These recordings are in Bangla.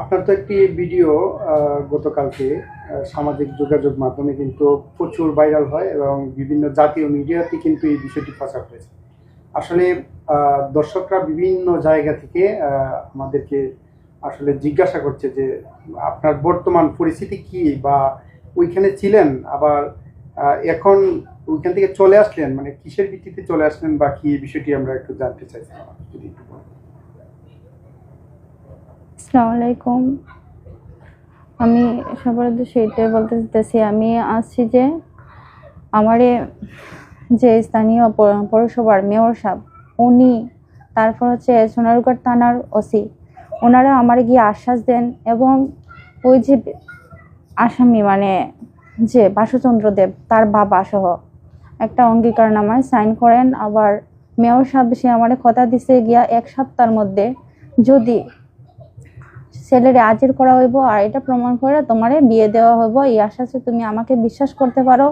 আপনার তো একটি ভিডিও গতকালকে সামাজিক যোগাযোগ মাধ্যমে কিন্তু প্রচুর ভাইরাল হয় এবং বিভিন্ন জাতীয় মিডিয়াতে কিন্তু এই বিষয়টি প্রচার হয়েছে আসলে দর্শকরা বিভিন্ন জায়গা থেকে আমাদেরকে আসলে জিজ্ঞাসা করছে যে, আপনার বর্তমান পরিস্থিতি কি বা ওইখানে ছিলেন, আবার এখন ওইখান থেকে চলে আসলেন মানে কিসের ভিত্তিতে চলে আসলেন বা কি বিষয়টি আমরা একটু জানতে চাইছিলাম যদি একটু। আসসালামু আলাইকুম। আমি সবার উদ্দেশ্যে বলতে চাইতেছি আমি আসছি যে আমারে যে স্থানীয় পৌরসভার মেয়র সাহেব, উনি, তারপর হচ্ছে সোনারুঘাট থানার ওসি, ওনারা আমার গিয়ে আশ্বাস দেন এবং ওই যে আসামি মানে যে বাসুচন্দ্র দেব, তার বাবা সহ একটা অঙ্গীকারনামায় সাইন করেন। আবার মেয়র সাহেব সে আমার কথা দিছে গিয়া এক সপ্তাহের মধ্যে যদি ছেলেরে হাজির করা হইব, আর এটা প্রমাণ করে তোমারে বিয়ে দেওয়া হইব। এই আশ্বাসে তুমি আমাকে বিশ্বাস করতে পারো,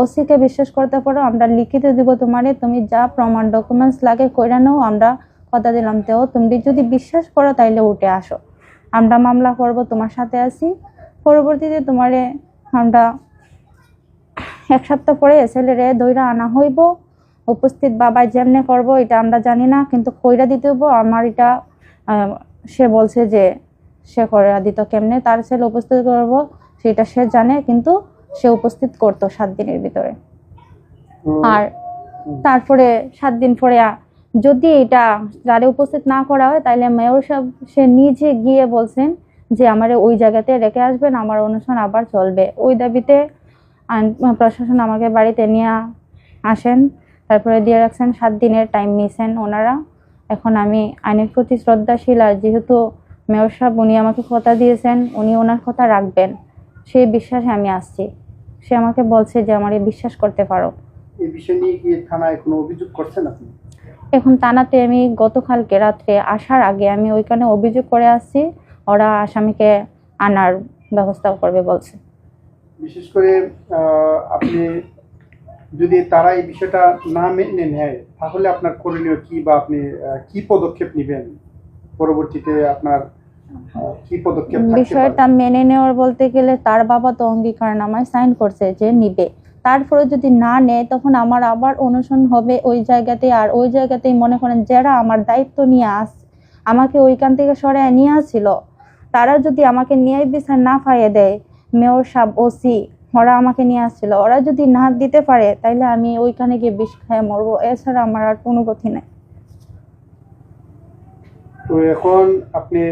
ওসিকে বিশ্বাস করতে পারো। আমরা লিখিত দিব তোমারে, তুমি যা প্রমাণ ডকুমেন্টস লাগে কইরা নাও, আমরা কথা দিলাম। তেও তুমি যদি বিশ্বাস করো তাইলে উঠে আসো। আমরা মামলা করব, তোমার সাথে আছি। পরবর্তীতে তোমারে আমরা এক সপ্তাহ পরে ছেলেরে দইরা আনা হইব। উপস্থিত বাবা যেমনে করব, এটা আমরা জানি না, কিন্তু কইরা দিতে হইব। আমার এটা সে বলছে যে সে করে দিত কেমনে তার ছেলে উপস্থিত করব সেটা সে জানে কিন্তু সে উপস্থিত করতো সাত দিনের ভিতরে। আর তারপরে সাত দিন পরে যদি এটা যারে উপস্থিত না করা হয় তাহলে মেয়র সাহেব সে নিজে গিয়ে বলছেন যে আমার ওই জায়গাতে রেখে আসবেন আমার অনুষ্ঠান আবার চলবে। ওই দাবিতে প্রশাসন আমাকে বাড়িতে নিয়ে আসেন। তারপরে দিয়ে রাখছেন সাত দিনের টাইম নিয়েছেন ওনারা। এখন আমি আইনের প্রতি শ্রদ্ধাশীল আর যেহেতু মেয়র সাহেব উনি আমাকে কথা দিয়েছেন উনি ওনার কথা রাখবেন। সেই বিশ্বাসে আমি আসছি। সে আমাকে বলছে যে আমার বিশ্বাস করতে পারো। এই বিষয় নিয়ে কি থানায় কোনো অভিযোগ করছেন আপনি? এখন থানাতে আমি গতকালকে রাত্রে আসার আগে আমি ওইখানে অভিযোগ করে আসছি ওরা আসামিকে আনার ব্যবস্থা করবে বলছে। বিশেষ করে আপনি যদি তারা এই বিষয়টা না মেনে নেয় তাহলে আপনার করণীয় কি বা আপনি কি পদক্ষেপ নেবেন? পরবর্তীতে আপনার কি পদক্ষেপ বিষয়টা মেনে নেওয়ার বলতে গেলে তার বাবা তো অঙ্গীকারনামায় সাইন করছে যে নিবে। তারপরে যদি না নেয়, তখন আমার আবার অনুসরণ হবে ওই জায়গাতে। আর ওই জায়গাতেই মনে করেন যারা আমার দায়িত্ব নিয়ে আস, আমাকে ওইখান থেকে সরায় নিয়ে আসছিল তারা যদি আমাকে ন্যায় বিচার না পাইয়ে দেয়, মেয়র সাহেব, ওসি, ওরা আমাকে নিয়ে আসছিল ওরা যদি না দিতে পারে, তাইলে আমি ওইখানে গিয়ে বিষ খেয়ে মরবো। এছাড়া আমার আর কোনো গতি নেই। তো এখন আপনি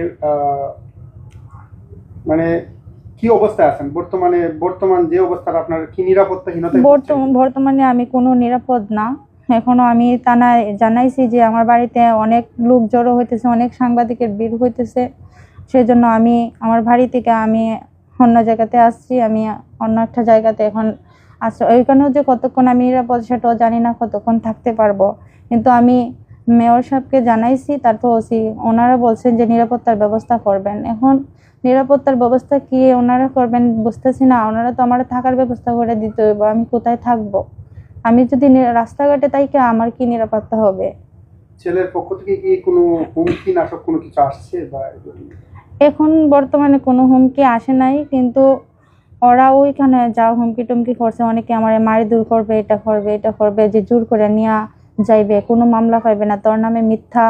মানে কি অবস্থায় আছেন? বর্তমানে, বর্তমান যে অবস্থার আপনার কি নিরাপত্তাহীনতা বর্তমান আমি কোনো নিরাপদ না। এখনও আমি থানায় জানাইছি যে আমার বাড়িতে অনেক লোক জড়ো হইতেছে, অনেক সাংবাদিকের ভিড় হইতেছে। সেজন্য আমি, আমার বাড়ি থেকে আমি অন্য জায়গাতে আসছি, আমি অন্য একটা জায়গাতে এখন আস ওইখানেও যে কতক্ষণ আমি নিরাপদ সেটাও জানি না কতক্ষণ থাকতে পারব। কিন্তু আমি মেয়র সাহেবকে জানাইছি তারপর ওসি ওনারা বলছেন যে নিরাপত্তার ব্যবস্থা করবেন। এখন নিরাপত্তার ব্যবস্থা কি ওনারা করবেন বুঝতেছি না ওনারা তো আমার থাকার ব্যবস্থা করে দিতে হইব আমি কোথায় থাকব? আমি যদি রাস্তাঘাটে তাই তাইকে আমার কি নিরাপত্তা হবে? ছেলের পক্ষ থেকে কি কোনো হুমকি নাশক কোনো কিছু আসছে বা এখন বর্তমানে কোনো হুমকি আসে নাই কিন্তু ওরা ওইখানে যা হুমকি টুমকি করছে অনেকে আমার মারি দূর করবে এটা করবে এটা করবে যে জোর করে নিয়ে যাইবে, কোনো মামলা পাইবে না। তোর নামে মিথ্যা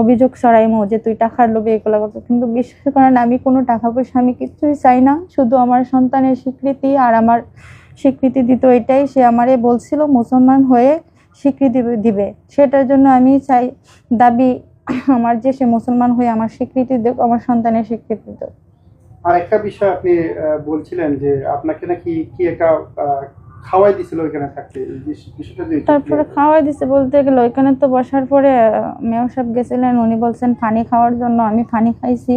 অভিযোগ ছড়াইমো যে তুই টাকার লোভে এগুলো করছ কিন্তু বিশ্বাস করেন, আমি কোনো টাকা পয়সা আমি কিচ্ছুই চাই না। শুধু আমার সন্তানের স্বীকৃতি আর আমার স্বীকৃতি দিত এটাই। সে আমারে বলছিল, মুসলমান হয়ে স্বীকৃতি দিবে। সেটার জন্য আমি চাই, দাবি আমার যে সে মুসলমান হয়ে আমার স্বীকৃতি দেব আমার সন্তানের স্বীকৃতি দেব আর একটা বিষয় আপনি বলছিলেন যে আপনাকে নাকি কি একটা খাওয়াই দিছিল ওইখানে থাকতে তারপরে খাওয়াই দিছে বলতে গেলে ওইখানে তো বসার পরে মেয়র সাহেব গেছিলেন, উনি বলছেন, পানি খাওয়ার জন্য আমি পানি খাইছি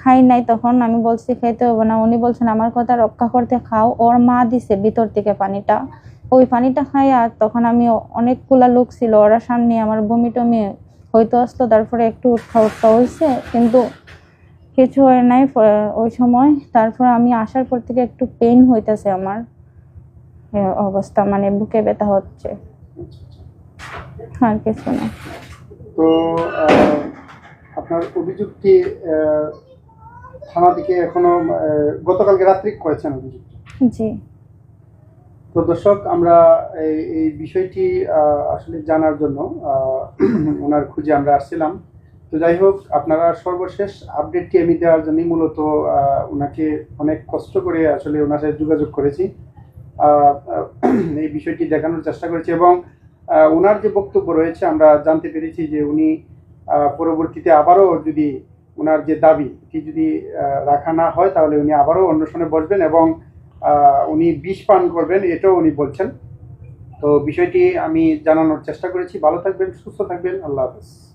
খাই নাই তখন, আমি বলছি খেতে হবে না। উনি বলছেন, আমার কথা রক্ষা করতে খাও। ওর মা দিছে ভিতর থেকে পানিটা। ওই পানিটা খাই আর তখন আমি অনেকগুলা লোক ছিল, ওরা সামনে আমার বমি টমি হয়তো আসতো, তারপরে একটু উঠা উঠা হয়েছে কিন্তু কিছু হয় নাই ওই সময়। তারপর আমি আসার পর থেকে একটু পেন হইতেছে আমার। অবস্থা মানে বুকে ব্যথা হচ্ছে। আর কিছু না। তো আপনার অভিযোগটি আহ, থানা থেকে এখনও গতকালকে রাত্রি করেছেন অভিযোগটি জি। তো দর্শক আমরা এই এই বিষয়টি আসলে জানার জন্য ওনার খুঁজে আমরা আসছিলাম। তো যাই হোক আপনারা সর্বশেষ আপডেটটি আমি দেওয়ার জন্যই মূলত ওনাকে অনেক কষ্ট করে আসলে ওনার সাথে যোগাযোগ করেছি। এই বিষয়টি দেখানোর চেষ্টা করেছি এবং ওনার যে বক্তব্য রয়েছে, আমরা জানতে পেরেছি যে উনি পরবর্তীতে আবারও যদি ওনার যে দাবি, এটি যদি রাখা না হয়, তাহলে উনি আবারও অন্বেষণে বসবেন এবং উনি বিষ পান করবেন, এটাও উনি বলছেন। তো বিষয়টি আমি জানানোর চেষ্টা করেছি। ভালো থাকবেন, সুস্থ থাকবেন। আল্লাহ হাফেজ।